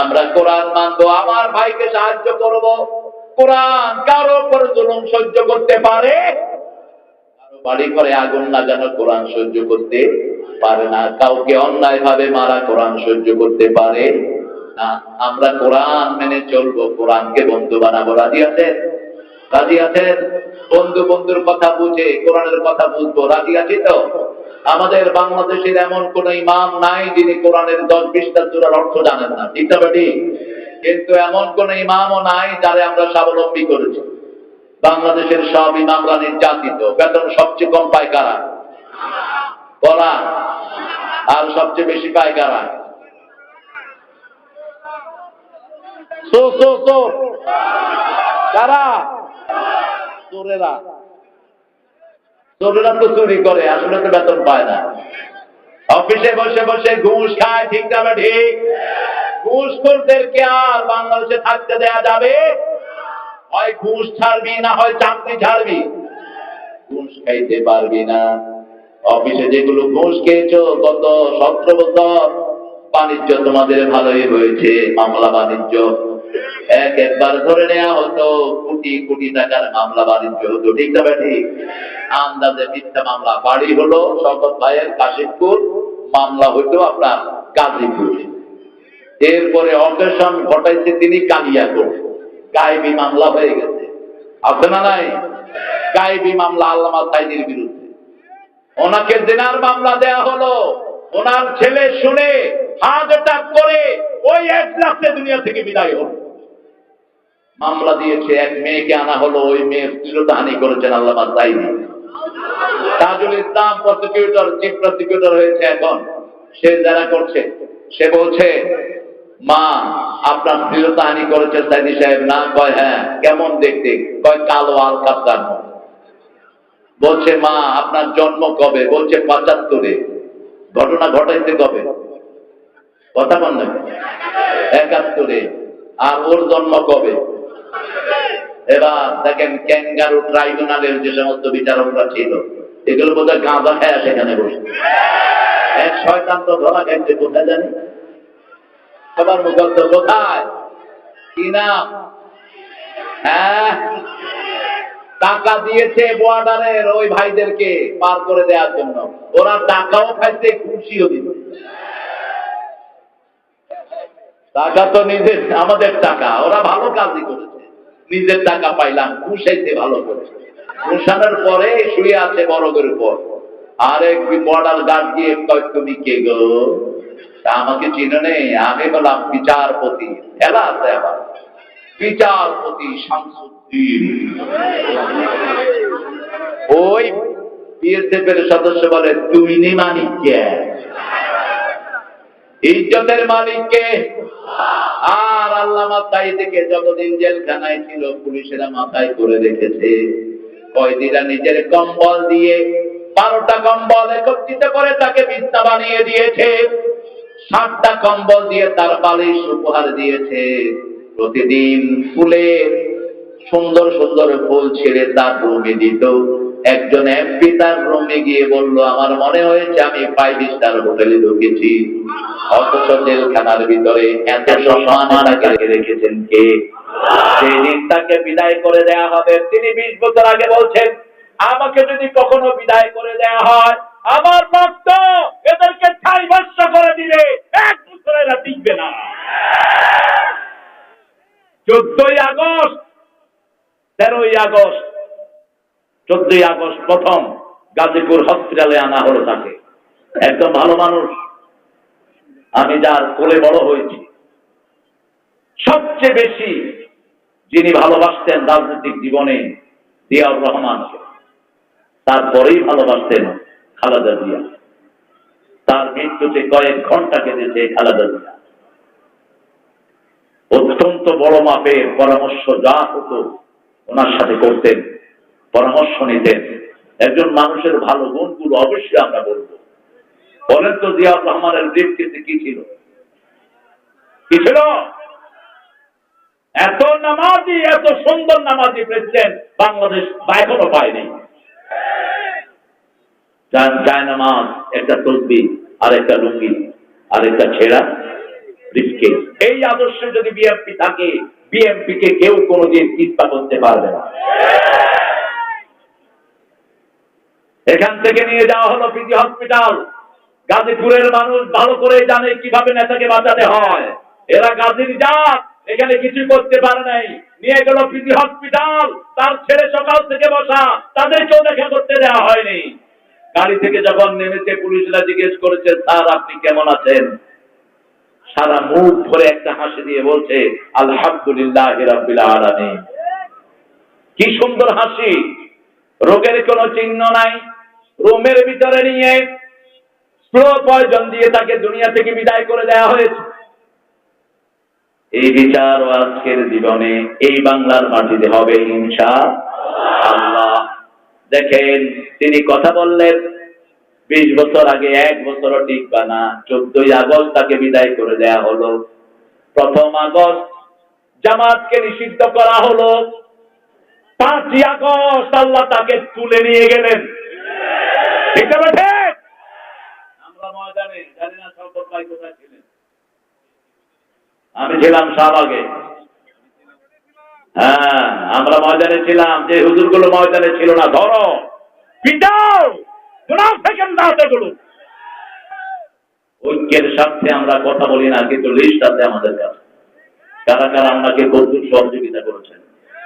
আমরা কোরআন মানবো, আমার ভাইকে সাহায্য করব। কোরআন কারও উপর জুলুম সহ্য করতে পারে? বাড়ি করে আগুন লাগানো কোরআন সহ্য করতে পারে না। কাউকে অন্যায় ভাবে মারা কোরআন সহ্য করতে পারে না। আমরা কোরআন মেনে চলবো, কোরআনকে বন্ধু বানাবো। রাজি আছেন? রাজি আছেন? বন্ধু বন্ধুর কথা বুঝে, কোরআনের কথা বুঝব। রাজি আছি তো? আমাদের বাংলাদেশের এমন কোন ইমাম নাই যিনি কোরআনের দশ বিশটা চূড়ার অর্থ জানেন না। ঠিক না কিন্তু এমন কোন ইমামও নাই যারে আমরা স্বাবলম্বী করেছি। বাংলাদেশের সব ইমামরা নির্যাতিত। বেতন সবচেয়ে কম পায় কারা? বলা। আর সবচেয়ে বেশি পায় কারা? কারা? চোরেরা। চোরেরা তো চুরি করে, আসলে তো বেতন পায় না। অফিসে বসে বসে ঘুষ খায়, ঠিক যাবে ঠিক? ঘুষ করদেরকে আর বাংলাদেশে থাকতে দেয়া যাবে? হয় ঘুষ ছাড়বি না হয় চাকরি ছাড়বি? ঘুষ খাইতে পারবি না। অফিসে যেগুলো ঘুষ খেয়েছো গত সতেরো বছর? বাণিজ্য তোমাদের ভালোই হয়েছে, মামলা বাণিজ্য। এক একবার ধরে নেওয়া হতো, কোটি কোটি টাকার মামলা বাণিজ্য হতো, ঠিক না আন্দাজে মিথ্যা মামলা। বাড়ি হলো ভাইয়ের কাশিমপুর, মামলা হইতো আপনার এরপরে অকেশন ঘটাইছে তিনি কালিয়াকোট। গায়েবী মামলা হয়ে গেছে। আছে না নাই? গায়েবী মামলা আল্লামা সাইদির বিরুদ্ধে। ওনাকে জেনার মামলা দেয়া হলো। ওনার ছেলে শুনে হার্ট অ্যাটাক করে ওই এক লাখে দুনিয়া থেকে বিদায় হলো। মামলা দিয়েছে, এক মেয়েকে আনা হলো, ওই মেয়ের শ্লীলতাহানি করেছেন Allama Saidi Tajul Islam prosecutor chief prosecutor হয়েছে এখন। সে যারা করছে, সে বলছে, মা, আপনার শ্লীলতাহানি করেছে সাইদি সাহেব। না, কয় হ্যাঁ কেমন দেখতে? কয়, কালো আল কাপ্তার বলছে, মা, আপনার জন্ম কবে? বলছে, পঁচাত্তরে। ঘটনা ঘটাইতে কবে? কথা বল না একাত্তরে। আর ওর জন্ম কবে? এবার দেখেন ক্যাঙ্গারু ট্রাইব্যুনালের বিচারকরা ছিল, এগুলো বোধহয় গাঁদা খায় সেখানে বসে। এক শয়তান তো ধরা কোথায় জানি? কোথায়? কি হ্যাঁ? টাকা দিয়েছে বর্ডারের ওই ভাইদেরকে পার করে দেওয়ার জন্য। ওরা টাকাও খাইছে, খুশিও দিচ্ছে। টাকা তো নিজের, আমাদের টাকা, ওরা ভালো কাজই করেছে। নিজের টাকা পাইলাম ঘুষাইতে ভালো করেছে ঘুষানোর পরে শুয়ে আছে বরগের উপর। আরেক বর্ডার গার্ড গিয়ে কয়, তুমি কে গো? আমাকে চিনো নেই আমি বললাম, বিচারপতি এলা আছে আবার বিচারপতি শামসুদ্দিন। ওই বিএসএফ এর সদস্য বলে, তুমি নি মানিক কে? ইজ্জতের মালিককে আর আল্লামা সাইদিকে যতদিন জেলখানায় ছিল, পুলিশেরা মাথায় করে রেখেছে। কয়দিরা নিজের কম্বল দিয়ে বারোটা কম্বল একত্রিত করে তাকে বিছনা বানিয়ে দিয়েছে। সাতটা কম্বল দিয়ে তার বালিশ উপহার দিয়েছে। প্রতিদিন ফুলে সুন্দর সুন্দর ফুল ছেড়ে তার রুমে দিত। একজন এমপি তার রুমে গিয়ে বলল, আমার মনে হয়েছে আমি ফাইভ স্টার হোটেলে ঢুকেছি। অথচ জেলখানার ভিতরে এত সম্মান রেখেছেন কে? যেদিন তাকে বিদায় করে দেয়া হবে। তিনি বিশ বছর আগে বলছেন, আমাকে যদি কখনো বিদায় করে দেয়া হয়, আমার রক্ত এদেরকে ছাই ভস্য করে দিলে এক বছর এরা টিকবে না। চোদ্দই আগস্ট, তেরোই আগস্ট চোদ্দই আগস্ট প্রথম গাজীপুর হসপিটালে আনা হলো তাকে। একদম ভালো মানুষ। আমি যার কোলে বড় হয়েছি। সবচেয়ে বেশি যিনি ভালোবাসতেন রাজনৈতিক জীবনে, জিয়াউর রহমানকে তারপরেই ভালোবাসতেন খালেদা জিয়া। তার মৃত্যুতে কয়েক ঘণ্টা কেটেছে খালেদা জিয়া। অত্যন্ত বড় মাপের পরামর্শ যা হতো ওনার সাথে করতেন। পরামর্শ নিতেন। একজন মানুষের ভালো গুণগুলো অবশ্যই আমরা বলব। বলেন তো জিয়াউর রহমানের দৃষ্টিতে কি ছিল? কি ছিল? এত নামাজি, এত সুন্দর নামাজি প্রেসিডেন্ট বাংলাদেশ এখনও পায়নি। যায় নামাজ, একটা তসবি, আর একটা লুঙ্গি, আর একটা ছেঁড়া ব্রিফকেস এই আদর্শে যদি বিএমপি থাকে বিএমপি কে কেউ কোনোদিন চিন্তা করতে পারবে না। এখান থেকে নিয়ে যাওয়া হলো পিজি হসপিটাল। গাজীপুরের মানুষ ভালো করে জানে কীভাবে নেতাকে বাঁচাতে হয়। এরা গাজীর জাত, এখানে কিছু করতে পারে নাই। নিয়ে গেল পিজি হসপিটাল, তার ছেলে সকাল থেকে বসা, তাদেরকেও দেখা করতে দেওয়া হয়নি। গাড়ি থেকে যখন নেমেছে, পুলিশরা জিজ্ঞেস করেছে, স্যার, আপনি কেমন আছেন? সারা মুখ ভরে একটা হাসি দিয়ে বলছে, আলহামদুলিল্লাহ কি সুন্দর হাসি। রোগের কোনো চিহ্ন নাই। রুমের ভিতরে নিয়ে স্লো পয়জন দিয়ে তাকে দুনিয়া থেকে বিদায় করে দেওয়া হয়েছে। এই বিচার ও আজকের জীবনে এই বাংলার মাটিতে হবে ইনশা আল্লাহ। দেখেন, তিনি কথা বললেন, বিশ বছর আগে এক বছরও টিকবা না। চোদ্দই আগস্ট তাকে বিদায় করে দেয়া হলো। প্রথম আগস্ট জামাতকে নিষিদ্ধ করা হলো। পাঁচই আগস্ট আল্লাহ তাকে তুলে নিয়ে গেলেন। ঠিক আছে ঠিক? আমরা ময়দানে জানি না শওকত ভাই কোথায় ছিলেন। আমি ছিলাম শাহবাগে হ্যাঁ আমরা ময়দানে ছিলাম যে হুজুরগুলো ময়দানে ছিল না ধরো। পিটাও! ঐক্যের স্বার্থে আমরা কথা বলি না কিন্তু লিস্ট আছে আমাদের কাছে। কারা কারা আমাকে কদ্দুর সহযোগিতা করেছেন?